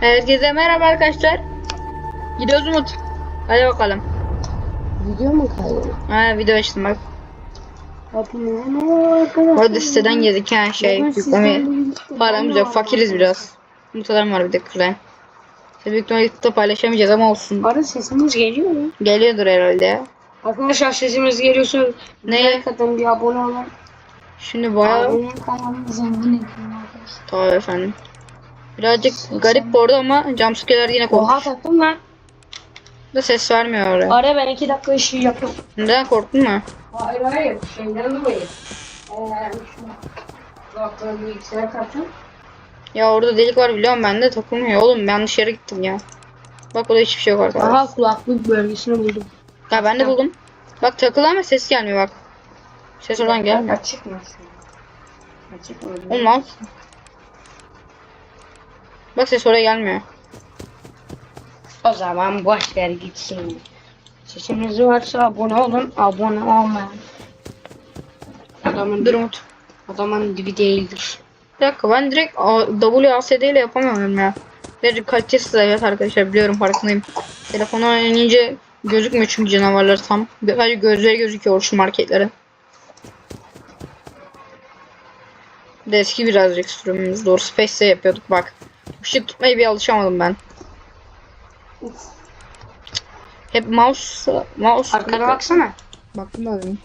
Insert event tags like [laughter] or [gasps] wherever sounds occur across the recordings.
Herkese merhaba arkadaşlar. Gidiyoruz Umut. Hadi bakalım. Video mu kaydediyor? Ha video açtım bak. Arkadaşlar. Orada siteden girdik ha şey yükleme. Paramız yok fakiriz biraz. Umutlarım var bir de. İşte büyük ihtimalle YouTube'da paylaşamayacağız ama olsun. Arada sesimiz geliyor mu? Geliyordur herhalde. Arkadaşlar sesimiz geliyorsa Ne? like atın bir abone olun. Şimdi bayağı Abone kanalımı zengin edin arkadaşlar. Efendim. Birazcık garip bu arada ama jumpscare'ler yine Oha korkmuş. taktım lan. Da ses vermiyor oraya. Araya ben iki dakika işi yapıyorum. Neden korktun mu? Hayır hayır. Şeyden dolayı. Eee şu kulaklığı bilgisayar taktım. Ya orada delik var biliyorum ben de takılmıyor. Oğlum ben dışarı gittim ya. Bak burada hiçbir şey yok arkadaşlar. Aha kulaklık bölgesini buldum. Ya ben de buldum. Bak takılı ama ses gelmiyor bak. Ses oradan gelmiyor. Açık mı? Açık mı? Olmaz. Bak ses oraya gelmiyor. O zaman boş ver gitsin. Sesiniz varsa abone olun, abone olmayın. Adamın Dur Umut. adamın dibi değildir. Bir dakika ben direkt WASD ile yapamıyorum ya. Birazcık kalitesiz evet arkadaşlar biliyorum farkındayım. Telefonu oynayınca gözükmüyor çünkü canavarlar tam. Sadece gözleri gözüküyor şu marketlerin. Bir De eski birazcık sürümümüz doğru Space'de yapıyorduk bak. Işık tutmaya bir alışamadım ben. Hep mouse mouse Arkana baksana. Baktım da dedim.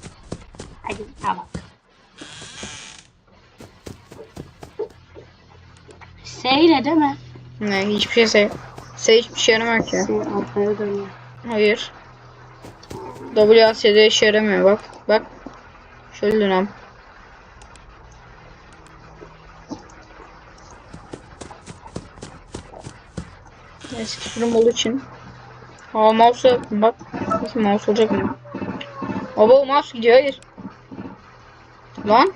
Hadi ha bak. Seyle değil mi? Ne hiçbir şey say. Say hiçbir şey yaramıyor ki. Sen arkaya dönüyor. Hayır. WASD işe yaramıyor bak. Bak. Şöyle dönem. Eski sürüm olduğu için. Aa mouse bak. Nasıl mouse olacak mı? Baba mouse gidiyor hayır. Lan.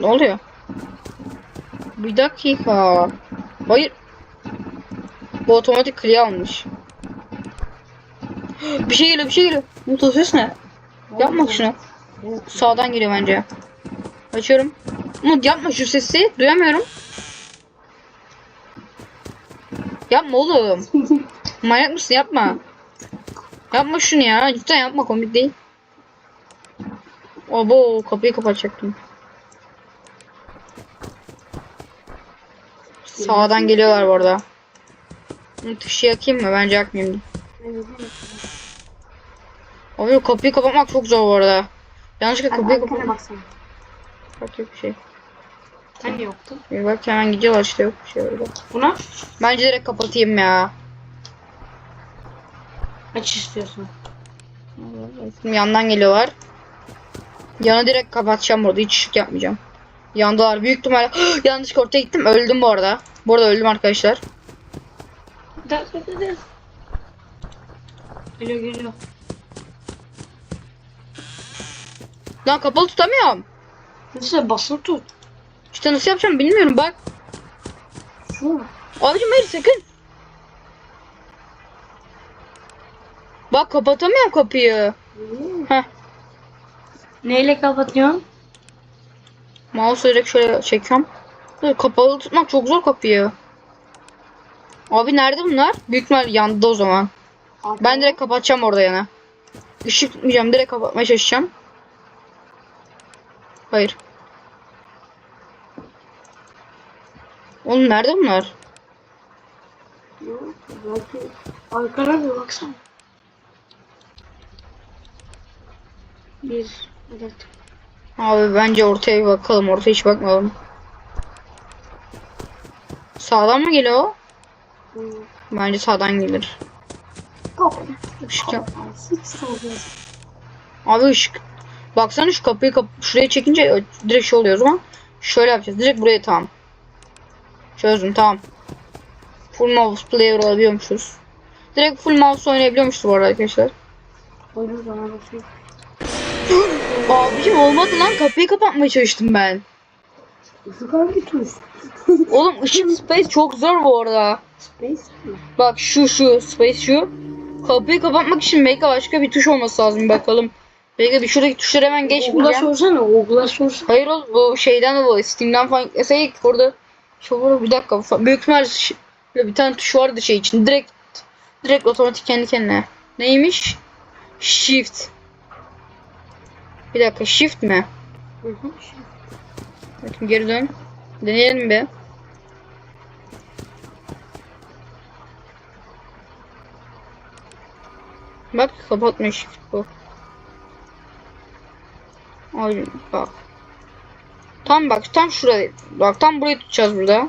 Ne oluyor? Bir dakika. Hayır. Bu otomatik clear almış. [gasps] Bir şey geliyor bir şey geliyor. Bu ses ne? Yapma şunu. Sağdan geliyor bence. Açıyorum. Umut yapma şu sesi. Duyamıyorum. Yapma oğlum. Manyak mısın yapma. Yapma şunu ya. Lütfen yapma komik değil. Abo kapıyı kapatacaktım. Sağdan geliyorlar bu arada. Işığı yakayım mı? Bence yakmayayım. Abi kapıyı kapatmak çok zor bu arada. Yanlışlıkla kapıyı kapatmak. Bak yok bir şey. Sen yoktu. Bir bak hemen gidiyorlar işte yok bir şey orada. Buna Bence direkt kapatayım ya. aç istiyorsun. Şimdi yandan geliyorlar. Yanı direkt kapatacağım orada hiç ışık yapmayacağım. Yandalar büyük ihtimalle [gasps] yanlış ortaya gittim öldüm bu arada. Bu arada öldüm arkadaşlar. Da, da, da, da. Geliyor geliyor. Lan kapalı tutamıyorum. Neyse basılı tut. İşte nasıl yapacağım bilmiyorum bak. Şu? Abicim hayır sakın. Bak kapatamıyorum kapıyı. Heh. Neyle kapatıyorsun? Mouse'u direkt şöyle çekiyorum. Böyle Kapalı tutmak çok zor kapıyı. Abi nerede bunlar? Büyük ihtimal yandı o zaman. Ben direkt kapatacağım orada yana. Işık tutmayacağım. Direkt kapatmaya çalışacağım. Hayır. Oğlum nerede bunlar? Belki arkana bir baksana. Bir adet. Abi bence ortaya bir bakalım. Ortaya hiç bakmadım. Sağdan mı geliyor o? Hmm. Bence sağdan gelir. Kapı. Işık yap. Abi ışık. Baksana şu kapıyı kap şuraya çekince direkt şey oluyor o zaman. Şöyle yapacağız. Direkt buraya tamam. Çözdüm tamam. Full mouse player olabiliyormuşuz. Direkt full mouse oynayabiliyormuşuz bu arada arkadaşlar. Buyurun bana bakayım. Abicim olmadı lan kapıyı kapatmaya çalıştım ben. Ufuk hangi tuş? Oğlum ışık space çok zor bu arada. Space mi? Bak şu şu space şu. Kapıyı kapatmak için belki başka bir tuş olması lazım bakalım. Bekle bir şuradaki tuşları hemen Google'a geçmeyeceğim. sorsana. Google'a sorsana. Hayır oğlum bu şeyden dolayı Steam'den falan yükleseydik burada şu burada bir dakika büyük böyle bir tane tuş vardı şey için direkt direkt otomatik kendi kendine. Neymiş? Shift. Bir dakika shift mi? Hı geri dön. Deneyelim bir. Bak kapatmış bu. Ay bak. Tam bak tam şuraya. Bak tam burayı tutacağız burada.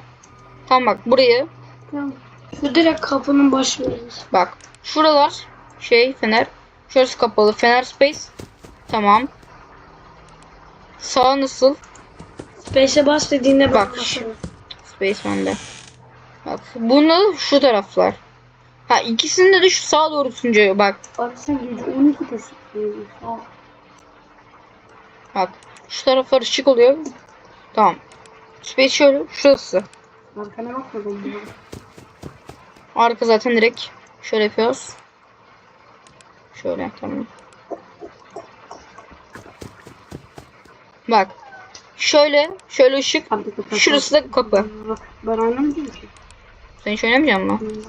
Tam bak burayı. Tamam. Şu direkt kapının başındayız. Bak. Şuralar şey fener. Şurası kapalı. Fener space. Tamam. Sağ nasıl? Space'e bas dediğinde Bak. bak. Space bende. Bak. Bunda şu taraflar. Ha ikisinde de şu sağa doğru tutunca bak. Abi sen gece 12'de sıkıyorsun. Aa. Bak. Şu taraflar ışık oluyor. Tamam. Şöyle. Şurası. Arkana bakmadım ya. Arka zaten direkt şöyle yapıyoruz. Şöyle tamam. Bak. Şöyle. Şöyle ışık. Şurası da kapı. Ben anlamadım ki. Sen hiç oynamayacak mısın?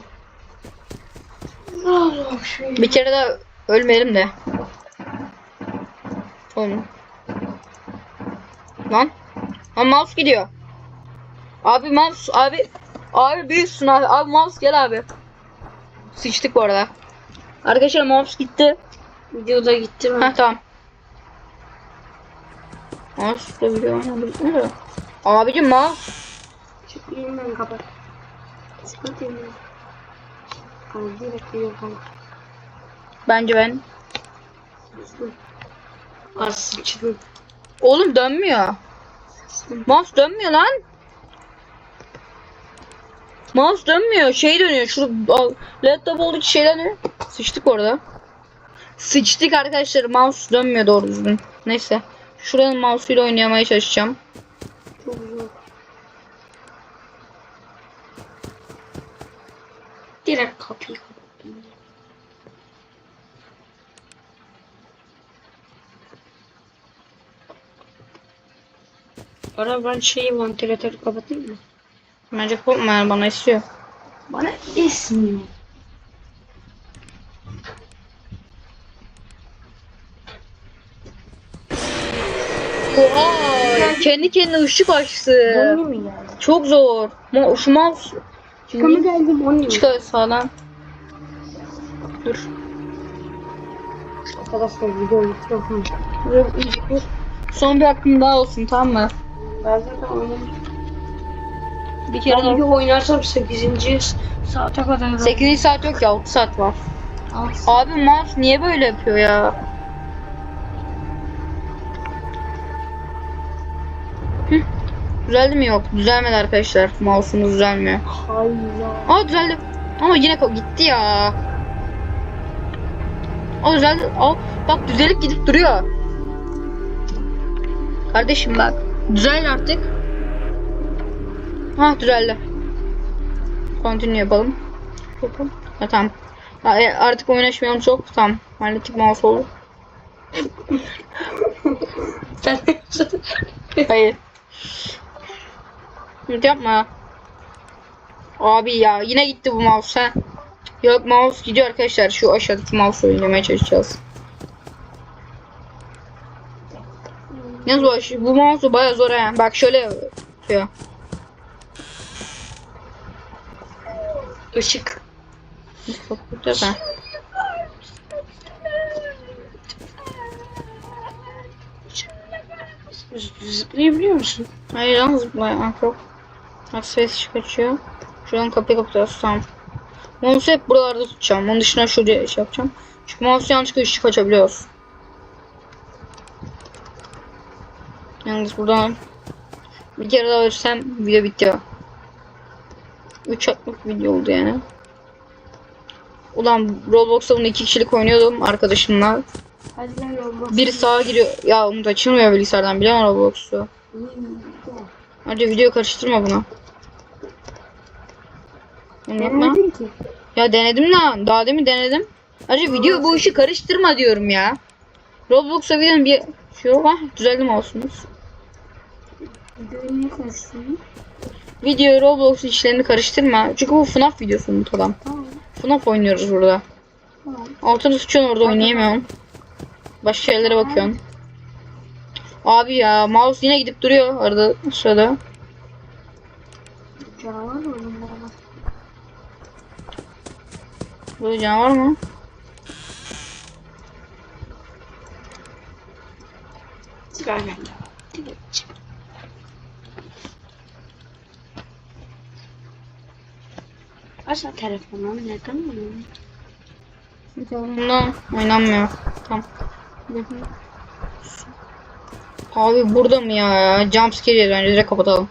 Şey. Bir kere daha ölmeyelim de. Oğlum. Lan. Lan mouse gidiyor. Abi mouse abi. Abi büyüksün abi. Abi mouse gel abi. Sıçtık bu arada. Arkadaşlar mouse gitti. Videoda gitti mi? Heh tamam. Mouse da video de? Abicim mouse. Çıkayım ben kapat. Ben. Direkt video. Bence ben. Sıçtım. Oğlum dönmüyor. Mouse dönmüyor lan. Mouse dönmüyor. Şey dönüyor. Şu olduğu için şey dönüyor. Sıçtık orada. Sıçtık arkadaşlar. Mouse dönmüyor doğru düzgün. Neyse. Şuranın mouse'uyla oynamaya çalışacağım. Çok zor. Direkt kapıyı. Ara ben şeyi vantilatörü kapatayım mı? Bence korkma yani bana istiyor. Bana ismi. Oha! Kendi kendine ışık açtı. Bonnie mi geldi? Çok zor. Mo şu mouse. Çıkamı geldi Bonnie mi? Çıkar sağdan. Dur. Arkadaşlar video dur. Son bir hakkım daha olsun tamam mı? Ben zaten oynamıştım. Bir kere Ben video oynarsam 8. saate kadar. 8 saat yok ya 6 saat var. Altı. Abi mouse niye böyle yapıyor ya? Hı. Düzeldi mi yok? Düzelmedi arkadaşlar. Mouse'umuz düzelmiyor. Hayır. Aa düzeldi. Ama yine gitti ya. Aa düzeldi. Aa bak düzelip gidip duruyor. Kardeşim bak. Düzel artık. Ha düzeldi. Continue yapalım. Yapalım. Ha tamam. E, artık oynaşmayalım çok. Tamam. Hallettik mouse oldu. Sen [laughs] Hayır. Yok yapma. Abi ya yine gitti bu mouse ha. Yok mouse gidiyor arkadaşlar. Şu aşağıdaki mouse oynamaya çalışacağız. Bu, aş- bu mouse baya zor ha. Bak şöyle yapıyor. Işık. Güzel ha. Zıplayabiliyor musun? Hayır yalnız bayağı çok. Bak ses çıkartıyor. Şuradan kapıyı kapatıyoruz tamam. Mouse'u hep buralarda tutacağım. Onun dışında şuraya şey yapacağım. Çünkü mouse yanlışlıkla ışık açabiliyoruz. Yalnız buradan bir kere daha ölsem video bitiyor. 3 atlık video oldu yani. Ulan Roblox'ta bunu iki kişilik oynuyordum arkadaşımla. Hadi gel olmaz. Biri sağa giriyor. Ya Umut açılmıyor bilgisayardan biliyor musun Roblox'u? Hadi video karıştırma yapma. Anladın ki. Ya denedim lan. Daha demin denedim. Hadi video bu işi karıştırma diyorum ya. Roblox'a videonun bir şey yok. Hah düzeldi mouse'umuz. Videoyu niye? Video Roblox işlerini karıştırma. Çünkü bu FNAF videosu bu adam. Tamam. FNAF oynuyoruz burada. Tamam. Altını sıçıyorsun orada oynayamıyorsun. Başka yerlere bakıyorsun. Abi ya mouse yine gidip duruyor arada sırada. Canavar mı bana? Böyle canavar mı? Çıkar ben de. Aşağı telefonum neden mi? Bundan oynanmıyor. Tamam. Abi burada mı ya? Jumpscare yer bence direkt kapatalım.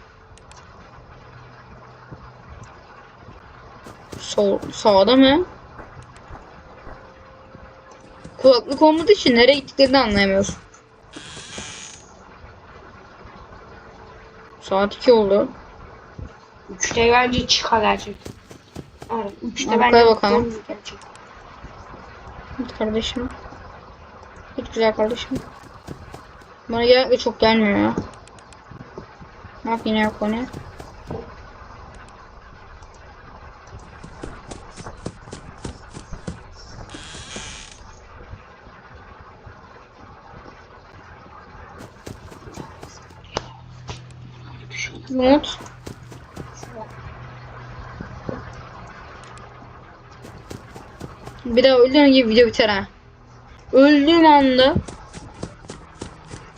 Sol, sağda mı? Kulaklık olmadığı için nereye gittiklerini anlayamıyorsun. Saat 2 oldu. Üçte bence çıkar gerçek. Üçte Arkaya bence bakalım. Git kardeşim. Git güzel kardeşim. Bana genellikle çok gelmiyor ya. Bak yine yok o ne? Umut. Bir daha öldüğün gibi video biter ha. Öldüğüm anda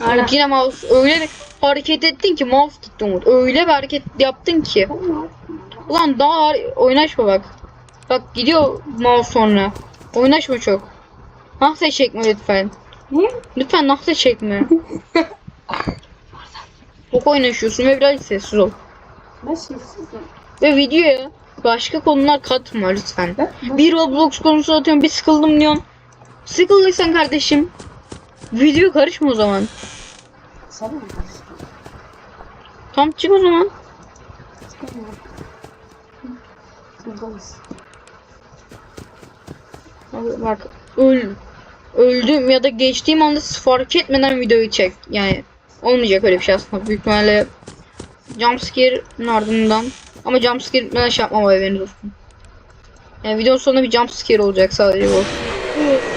Aynen. Yine mouse öyle bir hareket ettin ki mouse gitti Umut. Öyle bir hareket yaptın ki. Ulan daha oynaşma bak. Bak gidiyor mouse sonra. Oynaşma çok. Nahse çekme lütfen. Ne? Lütfen nahse çekme. [laughs] Çok oynaşıyorsun ve biraz sessiz ol. Ben sessizim. Ve videoya başka konular katma lütfen. Bir Roblox konusu atıyorum bir sıkıldım diyorsun. Sıkıldıysan kardeşim video karışma o zaman. sana mı? Tam çık o zaman. Bak öl öldüm ya da geçtiğim anda fark etmeden videoyu çek. Yani olmayacak öyle bir şey aslında. Büyük ihtimalle jumpscare'ın ardından ama jumpscare bitmeden şey yapmam haberiniz olsun. Yani videonun sonunda bir jumpscare olacak sadece bu. [laughs]